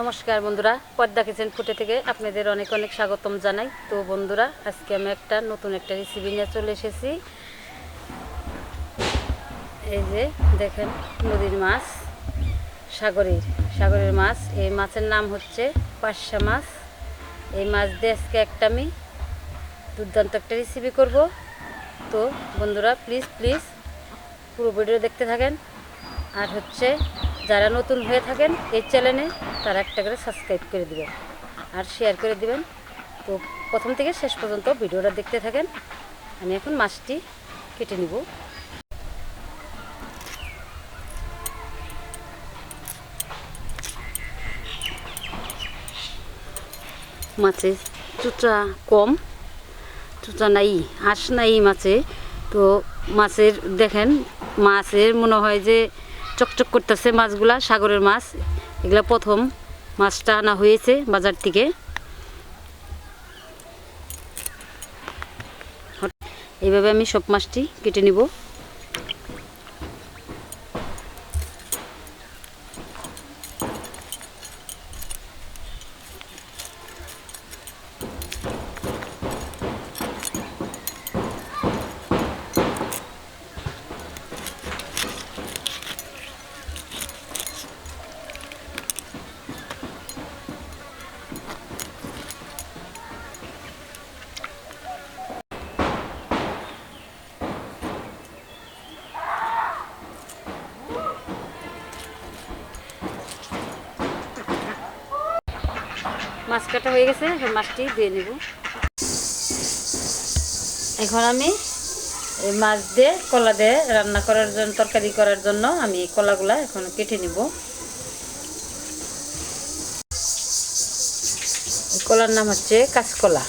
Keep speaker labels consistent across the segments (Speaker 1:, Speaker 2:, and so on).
Speaker 1: নমস্কার বন্ধুরা, পদ্মা কিচেন ফুটে থেকে আপনাদের অনেক অনেক স্বাগতম জানাই। তো বন্ধুরা, আজকে আমি একটা নতুন একটা রেসিপি নিয়ে চলে এসেছি। এই যে দেখেন, নদীর মাছ, সাগরের সাগরের মাছ। এই মাছের নাম হচ্ছে পার্শা মাছ। এই মাছ দিয়ে আজকে একটা আমি দুর্দান্ত একটা রেসিপি করব। তো বন্ধুরা প্লিজ প্লিজ পুরো ভিডিও দেখতে থাকেন। আর হচ্ছে, যারা নতুন হয়ে থাকেন, এই চ্যানেলে তারা একটা করে সাবস্ক্রাইব করে দিবেন। আর শেয়ার করে দিবেন। তো প্রথম থেকে শেষ পর্যন্ত ভিডিওটা দেখতে থাকেন। আমি এখন মাছটি কেটে নিব। মাছের চুচা কম, চুচা নাই, হাঁস নাই মাছে। তো মাছের, দেখেন, মাছের মনে হয় যে চকচক করতেছে মাছগুলা, সাগরের মাছ। এগুলা প্রথম মাছটা আনা হয়েছে বাজার থেকে। এইভাবে আমি সব মাছটি কেটে নিব। মাছ কাটা হয়ে গেছে, এখন মাছটি দিয়ে নেব। এখন আমি মাছ দিয়ে, কলা দিয়ে রান্না করার জন্য, তরকারি করার জন্য আমি কলাগুলা এখন কেটে নিব। কলার নাম হচ্ছে কাঁচকলা।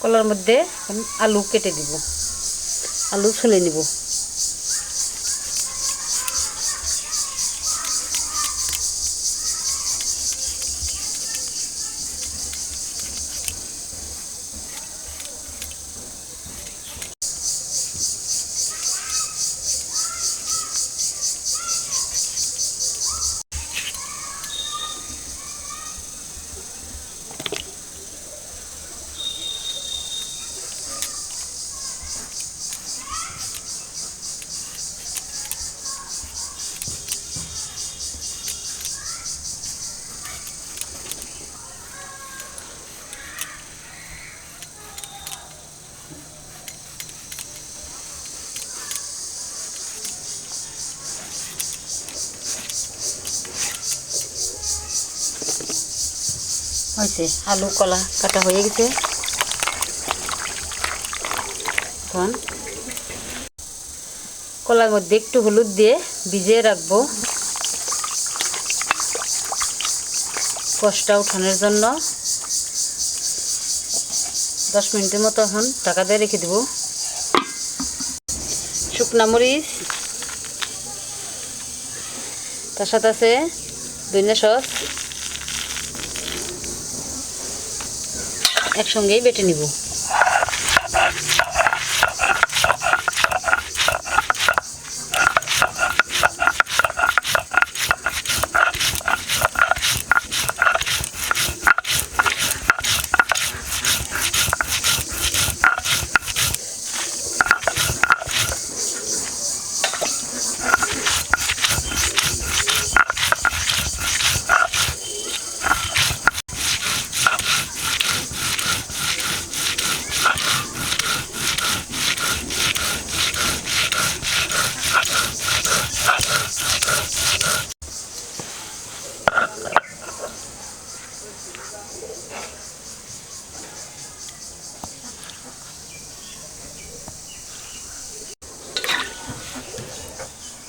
Speaker 1: কলার মধ্যে আলু কেটে দিব। আলু ছুলে নিব। হয়েছে আলু, কলা কাটা হয়ে গেছে। এখন কলার মধ্যে একটু হলুদ দিয়ে ভিজিয়ে রাখব। কষটা উঠানোর জন্য। দশ মিনিটের মতো এখন ঢাকা দিয়ে রেখে দেবো। শুকনা মরিচ, তার সাথে আছে ধনিয়া সস একসঙ্গেই বেটে নিব।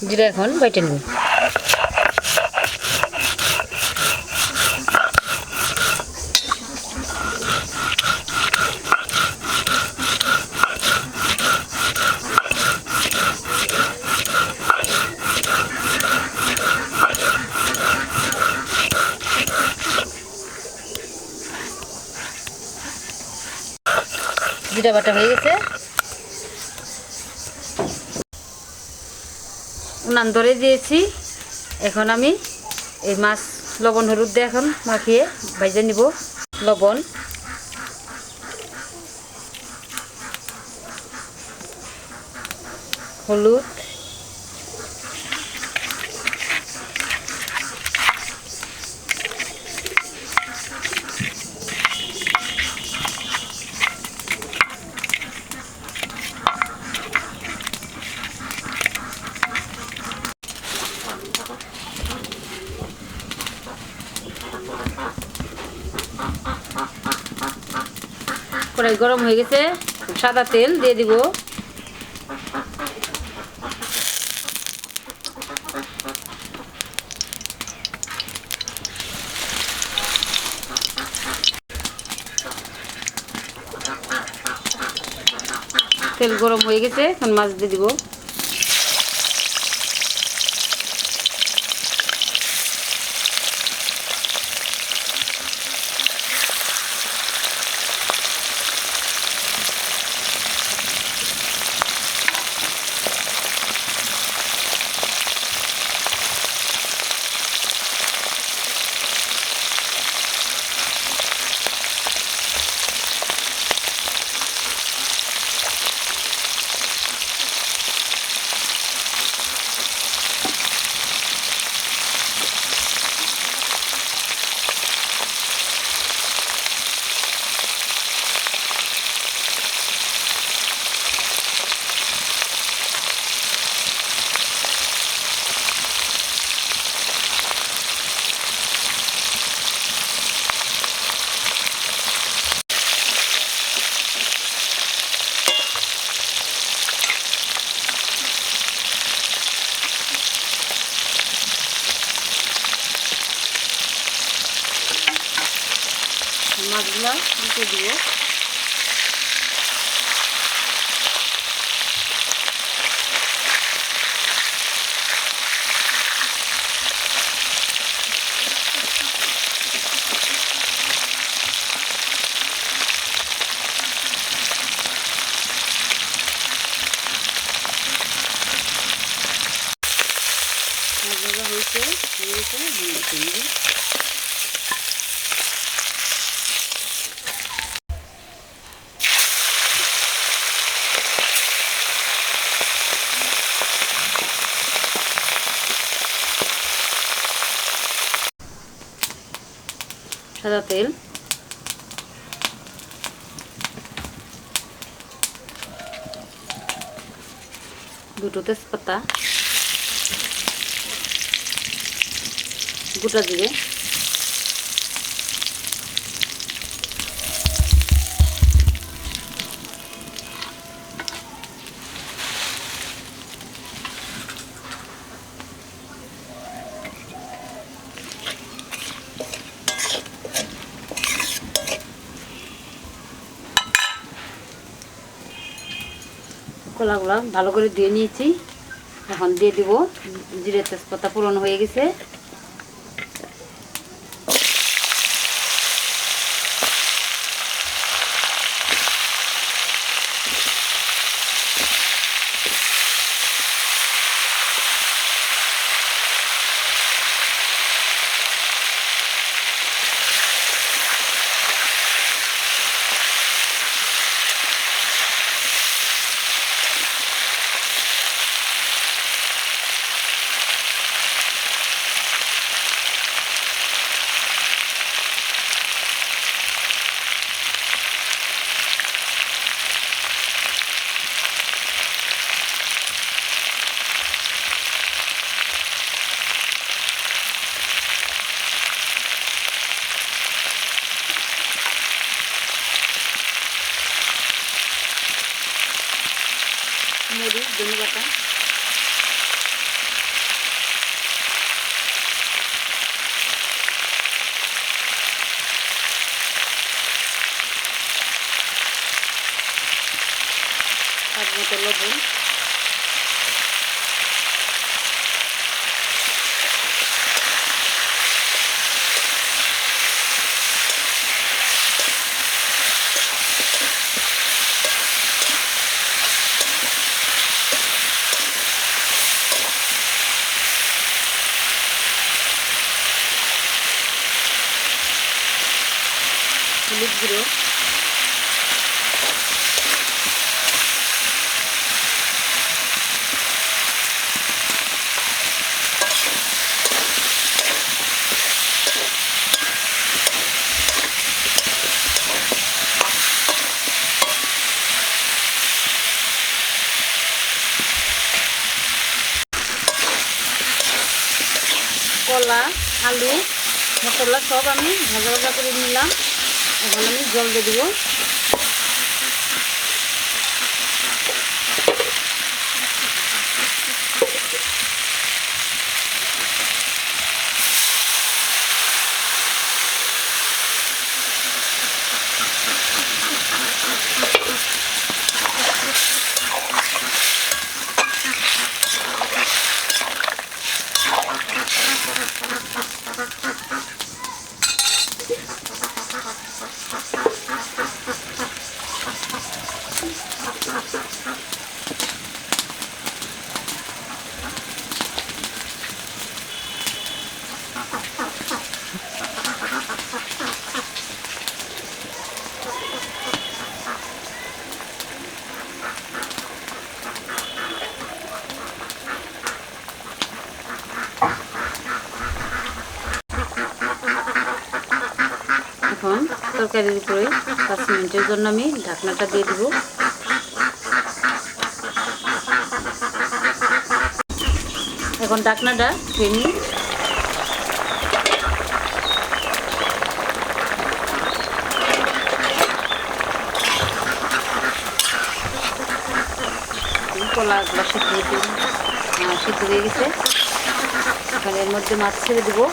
Speaker 1: জিরা এখন বেটে নেব জিরা বাটা হয়ে গেছে উনান ধরে দিয়েছি। এখন আমি এই মাছ লবণ হলুদ দিয়ে এখন মাখিয়ে ভাইজে নিব লবণ। হলুদ কড়াই গরম হয়ে গেছে, সাদা তেল দিয়ে দিব। তেল গরম হয়ে গেছে, এখন মাছ দিয়ে দিব। মাছগুলো উল্টে দিব। মাছগুলো হয়েছে সাদা তেল। দুটো তেজপাতা। গোটা জিরে। কলাগুলো ভালো করে ধুয়ে নিয়েছি। এখন দিয়ে দিব জিরে তেজপাতা পূরণ হয়ে গেছে মরিচ ধনে বাটা স্বাদ মতো লবণ। হলুদ গুঁড়ো কলা আলু মশলা সব আমি ভাজা ভাজা করে নিলাম। এখন আমি জল দিয়ে দেবো এখন তরকারির উপরে পাঁচ মিনিটের জন্য আমি ঢাকনাটা দিয়ে দেবো। এখন ঢাকনাটা নিই। কলাগুলো সিদ্ধ হয়ে সিদ্ধ হয়ে গেছে। এখন এর মধ্যে মাছ ছেড়ে দেবো।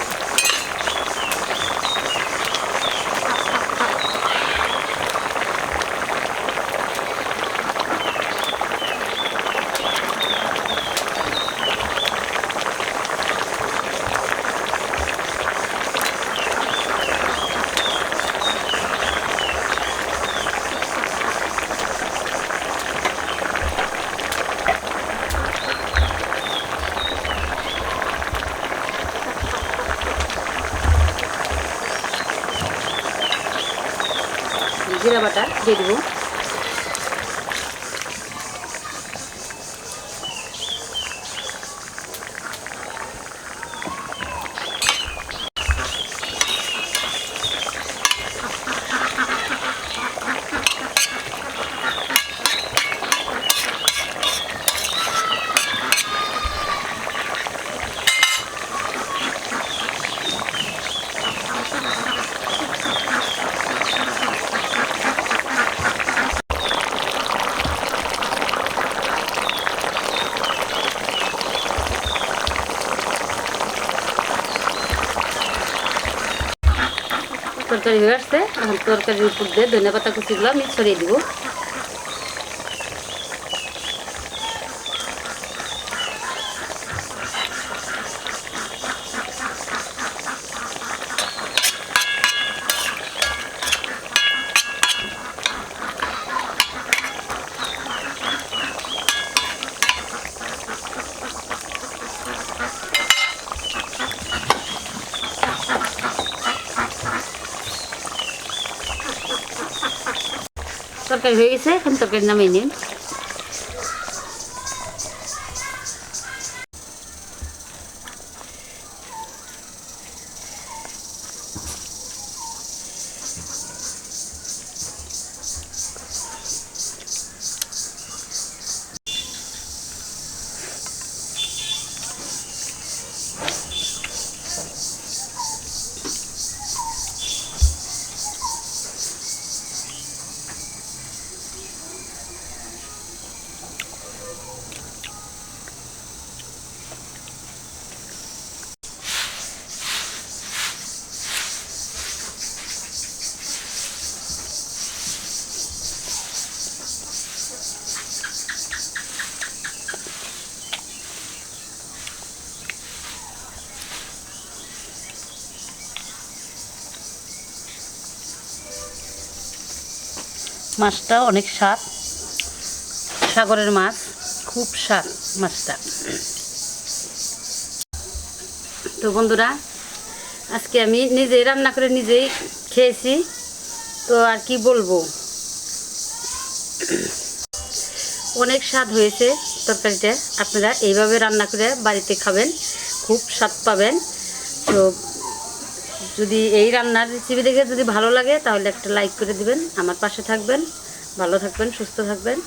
Speaker 1: দিয়ে দেবো তরকারি হয়ে আসছে। এখন তরকারির উপর দিয়ে ধনে পাতা কুচিগুলো আমি ছড়িয়ে দিব। তরকারি হয়ে গেছে এখন তরকারি নামিয়ে নিন। মাছটা অনেক স্বাদ। সাগরের মাছ, খুব স্বাদ মাছটা। তো বন্ধুরা, আজকে আমি নিজেই রান্না করে নিজেই খেয়েছি। তো আর কি বলব? অনেক স্বাদ হয়েছে তরকারিটা। আপনারা এইভাবে রান্না করে বাড়িতে খাবেন, খুব স্বাদ পাবেন। তো যদি এই রান্নার রেসিপি দেখে যদি ভালো লাগে, তাহলে একটা লাইক করে দিবেন। আমার পাশে থাকবেন। ভালো থাকবেন, সুস্থ থাকবেন।